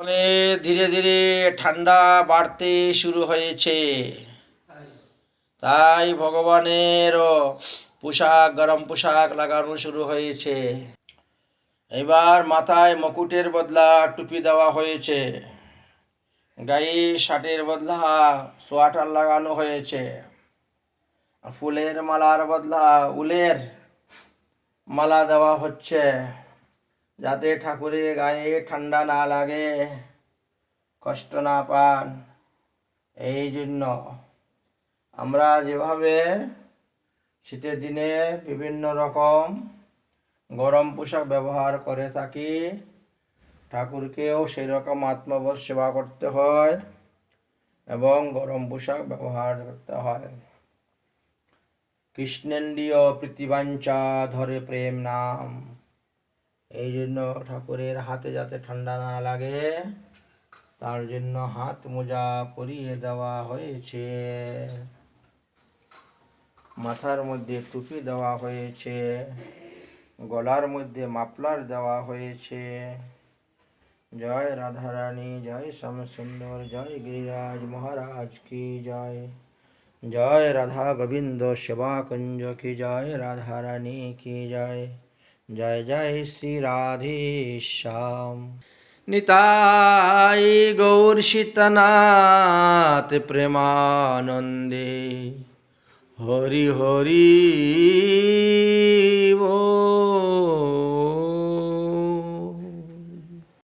মানে ধীরে ধীরে ঠান্ডা বাড়তে শুরু হয়েছে। তাই ভগবানেরও পোশাক, গরম পোশাক লাগানো শুরু হয়েছে। এবার মাথায় মুকুটের বদলা টুপি দেওয়া হয়েছে। গায়ে শার্টের বদলা, সোয়াটার লাগানো হয়েছে। ফুলের মালার বদলা, উলের মালা দেওয়া হচ্ছে। যাতে ঠাকুরের গায়ে ঠান্ডা না লাগে, কষ্ট না পান। এই জন্য আমরা যেভাবে শীতের দিনে বিভিন্ন রকম গরম পোশাক ব্যবহার করে থাকি, ঠাকুরকেও সেই রকম আত্মবোধ সেবা করতে হয় এবং গরম পোশাক ব্যবহার করতে হয়। কৃষ্ণেন্দ্রীয় প্রীতিবাঞ্চা ধরে প্রেম নাম। এই জন্য ঠাকুরের হাতে যাতে ঠান্ডা না লাগে, তার জন্য হাত মোজা পরিয়ে দেওয়া হয়েছে। মাথার মধ্যে টুপি দেওয়া হয়েছে, গলার মধ্যে মাফলার দেওয়া হয়েছে। জয় রাধারানী, জয় শ্যামসুন্দর জয় গিরিরাজ মহারাজ কি জয়? জয় রাধা গোবিন্দ সেবা কুঞ্জ কি জয়? রাধা রানী কি জয়? জয় জয় শ্রী রাধেশ্যাম। নিতাই গৌর সীতনাথ প্রেমানন্দে। হরি হরি